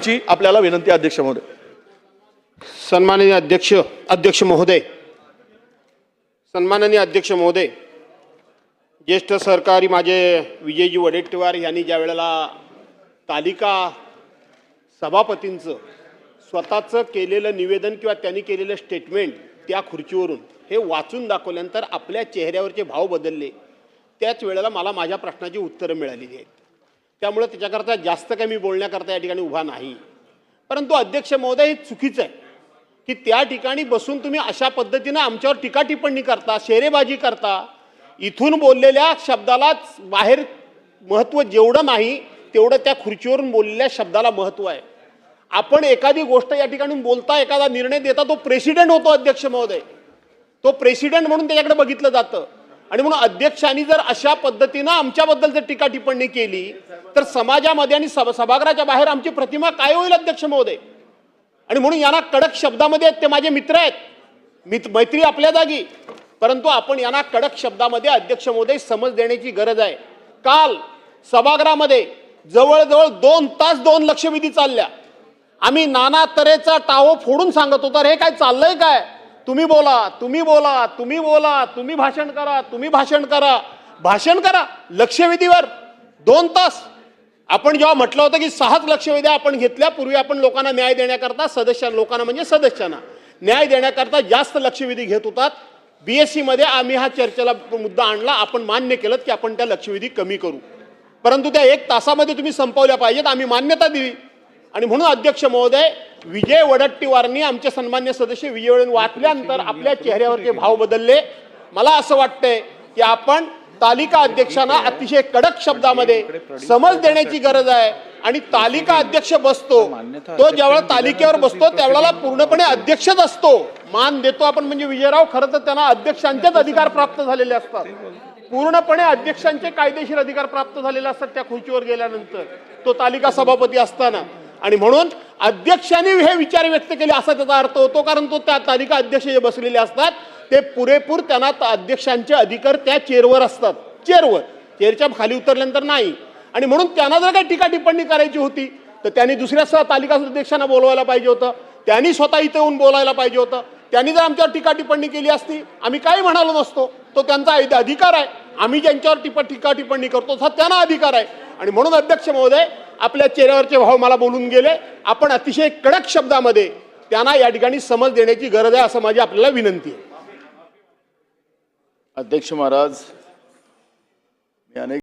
ची आपल्याला विनंती अध्यक्ष महोदय. सन्माननीय अध्यक्ष अध्यक्ष महोदय. सन्माननीय अध्यक्ष महोदय ज्येष्ठ सरकारी माझे विजयजी वडेट्टीवार यांनी ज्या वेळेला तालिका सभापतींचं स्वतःचं केलेलं निवेदन किंवा त्यांनी केलेलं स्टेटमेंट त्या खुर्चीवरून हे वाचून दाखवल्यानंतर आपल्या चेहऱ्यावरचे भाव बदलले. त्याच वेळेला मला माझ्या प्रश्नाची उत्तरं मिळालेली आहेत. त्यामुळं त्याच्याकरता जास्त काही मी बोलण्याकरता या ठिकाणी उभा नाही. परंतु अध्यक्ष महोदय हे चुकीचं आहे की त्या ठिकाणी बसून तुम्ही अशा पद्धतीनं आमच्यावर टीका टिप्पणी करता शेरेबाजी करता. इथून बोललेल्या शब्दालाच बाहेर महत्त्व जेवढं नाही तेवढं त्या खुर्चीवरून बोललेल्या शब्दाला महत्त्व आहे. आपण एखादी गोष्ट या ठिकाणी बोलता एखादा निर्णय देता तो प्रेसिडेंट होतो अध्यक्ष महोदय. तो प्रेसिडेंट म्हणून त्याच्याकडे बघितलं जातं. आणि म्हणून अध्यक्षांनी जर अशा पद्धतीनं आमच्याबद्दल जर टीका टिप्पणी केली तर समाजामध्ये आणि सभ सभागृहाच्या बाहेर आमची प्रतिमा काय होईल अध्यक्ष महोदय? आणि म्हणून यांना कडक शब्दामध्ये आहेत ते माझे मित्र आहेत. मित मैत्री आपल्या जागी. परंतु आपण यांना कडक शब्दामध्ये अध्यक्ष महोदय समज देण्याची गरज आहे. काल सभागृहामध्ये जवळजवळ दोन तास दोन लक्षवेधी चालल्या. आम्ही नाना तऱ्हेचा टावो फोडून सांगत होतो तर हे काय चाललंय काय? तुम्ही बोला तुम्ही बोला तुम्ही बोला तुम्ही भाषण करा तुम्ही भाषण करा भाषण करा लक्षवेधीवर दोन तास. आपण जेव्हा म्हटलं होतं की सहाच लक्षवेध्या आपण घेतल्या पूर्वी आपण लोकांना न्याय देण्याकरता सदस्य लोकांना म्हणजे सदस्यांना. न्याय देण्याकरता जास्त लक्षवेधी घेत होतात. बी एस सीमध्ये आम्ही हा चर्चेला मुद्दा आणला आपण मान्य केलं की आपण त्या लक्षवेधी कमी करू. परंतु त्या एक तासामध्ये तुम्ही संपवल्या पाहिजेत आम्ही मान्यता दिली. आणि म्हणून अध्यक्ष महोदय विजय वडट्टीवारांनी आमचे सन्मान्य सदस्य विजय वाटल्यानंतर वाचल्यानंतर आपल्या चेहऱ्यावरचे भाव बदलले. मला असं वाटतंय की आपण तालिका अध्यक्षांना अतिशय कडक शब्दामध्ये समज देण्याची गरज आहे आणि तालिका अध्यक्ष बसतो. तो ज्यावेळेला तालिकेवर बसतो त्यावेळेला पूर्णपणे अध्यक्षच असतो. मान देतो आपण म्हणजे विजयराव खरं तर त्यांना अध्यक्षांचेच अधिकार प्राप्त झालेले असतात. पूर्णपणे अध्यक्षांचे कायदेशीर अधिकार प्राप्त झालेले असतात त्या खुर्चीवर गेल्यानंतर. तो तालिका सभापती असताना. आणि म्हणून अध्यक्षांनी हे विचार व्यक्त केले असा त्याचा अर्थ होतो कारण तो त्या तालिका अध्यक्ष जे बसलेले असतात ते पुरेपूर त्यांना अध्यक्षांचे अधिकार त्या चेअरवर असतात. चेअरवर. चेअरच्या खाली उतरल्यानंतर नाही. आणि म्हणून त्यांना जर काही टीका टिप्पणी करायची होती तर त्यांनी दुसऱ्या स- तालिका अध्यक्षांना बोलवायला पाहिजे होतं. त्यांनी स्वतः इथे येऊन बोलायला पाहिजे होतं. त्यांनी जर आमच्यावर टीका टिप्पणी केली असती आम्ही काही म्हणालो नसतो. तो त्यांचा अधिकार आहे. आम्ही ज्यांच्यावर टिप टीका टिप्पणी करतो हा त्यांना अधिकार आहे. आणि म्हणून अध्यक्ष महोदय आपल्या चेहऱ्यावरचे भाव मला बोलून गेले. आपण अतिशय कडक शब्दामध्ये त्यांना या ठिकाणी समज देण्याची गरज आहे असं माझी आपल्याला विनंती आहे. अध्यक्ष महाराज मी अनेक